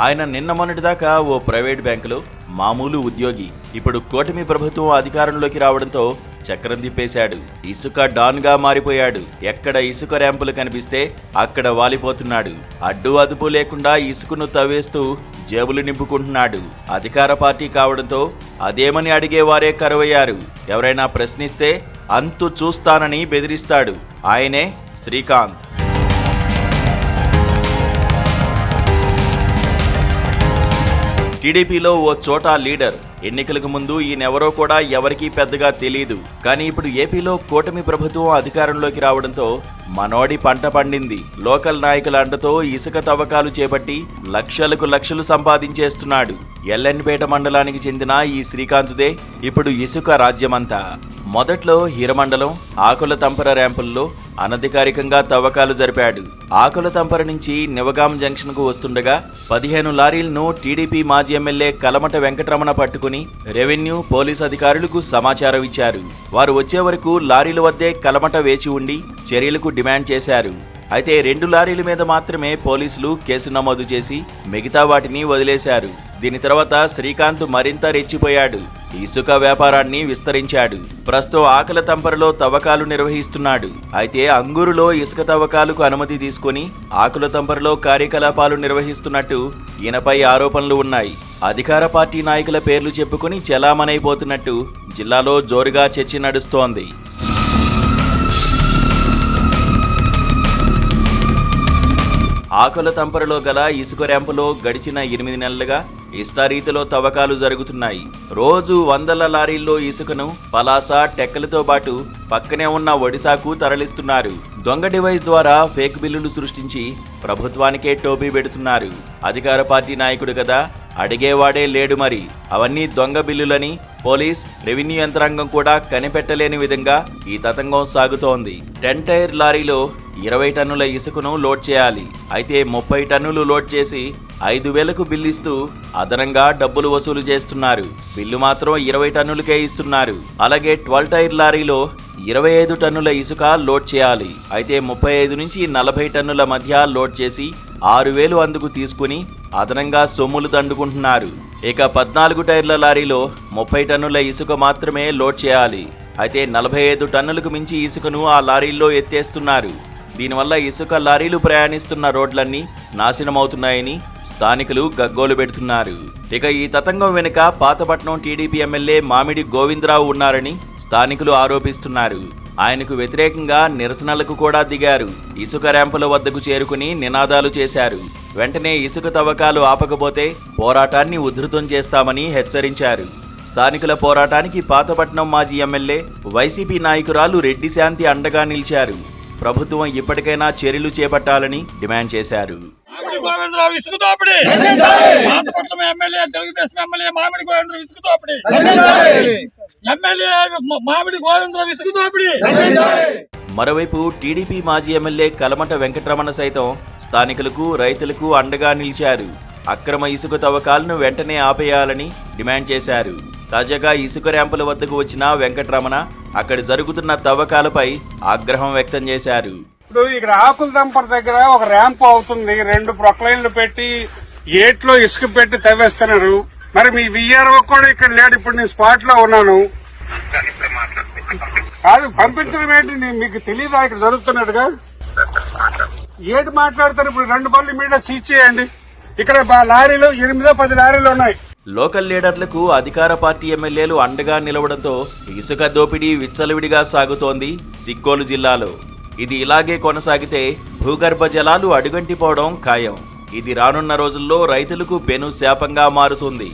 ఆయన నిన్న మొన్నటిదాకా ఓ ప్రైవేట్ బ్యాంకులో మామూలు ఉద్యోగి. ఇప్పుడు కూటమి ప్రభుత్వం అధికారంలోకి రావడంతో చక్రం తిప్పేశాడు. ఇసుక డాన్గా మారిపోయాడు. ఎక్కడ ఇసుక ర్యాంపులు కనిపిస్తే అక్కడ వాలిపోతున్నాడు. అడ్డు అదుపు లేకుండా ఇసుకను తవ్వేస్తూ జేబులు నింపుకుంటున్నాడు. అధికార పార్టీ కావడంతో అదేమని అడిగేవారే కరువయ్యారు. ఎవరైనా ప్రశ్నిస్తే అంతు చూస్తానని బెదిరిస్తాడు. ఆయనే శ్రీకాంత్. టీడీపీలో ఓ చోటా లీడర్. ఎన్నికలకు ముందు ఈయనెవరో కూడా ఎవరికీ పెద్దగా తెలియదు కానీ ఇప్పుడు ఏపీలో కూటమి ప్రభుత్వం అధికారంలోకి రావడంతో మనోడి పంట పండింది. లోకల్ నాయకుల అండతో ఇసుక తవ్వకాలు చేపట్టి లక్షలకు లక్షలు సంపాదించేస్తున్నాడు. ఎల్ఎన్పేట మండలానికి చెందిన ఈ శ్రీకాంత్దే ఇప్పుడు ఇసుక రాజ్యమంతా. మొదట్లో హీరమండలం ఆకుల తంపర ర్యాంపుల్లో అనధికారికంగా తవ్వకాలు జరిపాడు. ఆకుల తంపర నుంచి నివగాం జంక్షన్కు వస్తుండగా పదిహేను లారీలను టీడీపీ మాజీ ఎమ్మెల్యే కలమట వెంకటరమణ పట్టుకుని రెవెన్యూ పోలీస్ అధికారులకు సమాచారం ఇచ్చారు. వారు వచ్చే వరకు లారీల వద్దే కలమట వేచి ఉండి చర్యలకు డిమాండ్ చేశారు. అయితే రెండు లారీల మీద మాత్రమే పోలీసులు కేసు నమోదు చేసి మిగతా వాటిని వదిలేశారు. దీని తర్వాత శ్రీకాంత్ మరింత రెచ్చిపోయాడు. ఇసుక వ్యాపారాన్ని విస్తరించాడు. ప్రస్తుతం ఆకల తంపరలో తవ్వకాలు నిర్వహిస్తున్నాడు. అయితే అంగూరులో ఇసుక తవ్వకాలకు అనుమతి తీసుకుని ఆకుల తంపరలో కార్యకలాపాలు నిర్వహిస్తున్నట్టు ఈయనపై ఆరోపణలు ఉన్నాయి. అధికార పార్టీ నాయకుల పేర్లు చెప్పుకుని చెలామణైపోతున్నట్టు జిల్లాలో జోరుగా చర్చ నడుస్తోంది. ఆకుల తంపరలో గల ఇసుక ర్యాంపులో గడిచిన ఎనిమిది నెలలుగా ఇస్తారీతిలో తవ్వకాలు జరుగుతున్నాయి. రోజు వందల లారీల్లో ఇసుకను పలాస టెక్కలతో పాటు పక్కనే ఉన్న ఒడిశాకు తరలిస్తున్నారు. దొంగ డివైస్ ద్వారా ఫేక్ బిల్లులు సృష్టించి ప్రభుత్వానికే టోపీ పెడుతున్నారు. అధికార పార్టీ నాయకుడు కదా అడిగేవాడే లేడు మరి. అవన్నీ దొంగ బిల్లులని పోలీస్ రెవెన్యూ యంత్రాంగం కూడా కనిపెట్టలేని విధంగా ఈ తతంగం సాగుతోంది. టెన్ టైర్ లారీలో ఇరవై టన్నుల ఇసుకను లోడ్ చేయాలి. అయితే ముప్పై టన్నులు లోడ్ చేసి ఐదు వేలకు బిల్లిస్తూ అదనంగా డబ్బులు వసూలు చేస్తున్నారు. బిల్లు మాత్రం ఇరవై టన్నులకే ఇస్తున్నారు. అలాగే ట్వెల్వ్ టైర్ లారీలో ఇరవై ఐదు టన్నుల ఇసుక లోడ్ చేయాలి. అయితే ముప్పై ఐదు నుంచి నలభై టన్నుల మధ్య లోడ్ చేసి ఆరు వేలు అందుకు తీసుకుని అదనంగా సొమ్ములు దండుకుంటున్నారు. ఇక పద్నాలుగు టైర్ల లారీలో ముప్పై టన్నుల ఇసుక మాత్రమే లోడ్ చేయాలి. అయితే నలభై ఐదు టన్నులకు మించి ఇసుకను ఆ లారీల్లో ఎత్తేస్తున్నారు. దీనివల్ల ఇసుక లారీలు ప్రయాణిస్తున్న రోడ్లన్నీ నాశనమవుతున్నాయని స్థానికులు గగ్గోలు పెడుతున్నారు. ఇక ఈ తతంగం వెనుక పాతపట్నం టీడీపీ ఎమ్మెల్యే మామిడి గోవిందరావు ఉన్నారని స్థానికులు ఆరోపిస్తున్నారు. ఆయనకు వ్యతిరేకంగా నిరసనలకు కూడా దిగారు. ఇసుక ర్యాంపుల వద్దకు చేరుకుని నినాదాలు చేశారు. వెంటనే ఇసుక తవ్వకాలు ఆపకపోతే పోరాటాన్ని ఉధృతం చేస్తామని హెచ్చరించారు. స్థానికుల పోరాటానికి పాతపట్నం మాజీ ఎమ్మెల్యే వైసీపీ నాయకురాలు రెడ్డి శాంతి అండగా నిలిచారు. ప్రభుత్వం ఇప్పటికైనా చర్యలు చేపట్టాలని డిమాండ్ చేశారు. మామిడి గోవిందరావు ఇసుక దోపిడి పాతపట్నం ఎమ్మెల్యే తెలుగుదేశం ఎమ్మెల్యే మామిడి గోవిందరావు ఇసుక దోపిడి ఎమ్మెల్యే మామిడి దోపిడి. మరోవైపు టీడీపీ మాజీ ఎమ్మెల్యే కలమట వెంకటరమణ సైతం స్థానికులకు రైతులకు అండగా నిలిచారు. అక్రమ ఇసుక తవ్వకాలను వెంటనే ఆపేయాలని డిమాండ్ చేశారు. తాజాగా ఇసుక ర్యాంపుల వద్దకు వచ్చిన వెంకటరమణ అక్కడ జరుగుతున్న తవ్వకాలపై ఆగ్రహం వ్యక్తం చేశారు. ఇప్పుడు ఇక్కడ ఆకుల దంపర్ దగ్గర ఒక ర్యాంప్ అవుతుంది. రెండు ప్రొక్లైన్లు పెట్టి ఏట్లో ఇసుక పెట్టి తవ్వేస్తున్నారు. మరి మీ విఆర్ఓ కూడా ఇక్కడ లేడు. ఇప్పుడు నేను స్పాట్లో ఉన్నాను. కాదు పంపించడం ఏంటి? మీకు తెలియదా ఇక్కడ జరుగుతున్నట్టుగా? ఏది మాట్లాడతారు? ఇప్పుడు రెండు బళ్ళు మీద సీజ్ చేయండి. ఇక్కడ లారీలు ఎనిమిదో పది లారీలు ఉన్నాయి. లోకల్ లీడర్లకు అధికార పార్టీ ఎమ్మెల్యేలు అండగా నిలవడంతో ఇసుక దోపిడీ విచ్చలవిడిగా సాగుతోంది సిక్కోలు జిల్లాలో. ఇది ఇలాగే కొనసాగితే భూగర్భ జలాలు అడుగంటిపోవడం ఖాయం. ఇది రానున్న రోజుల్లో రైతులకు పెను శాపంగా మారుతుంది.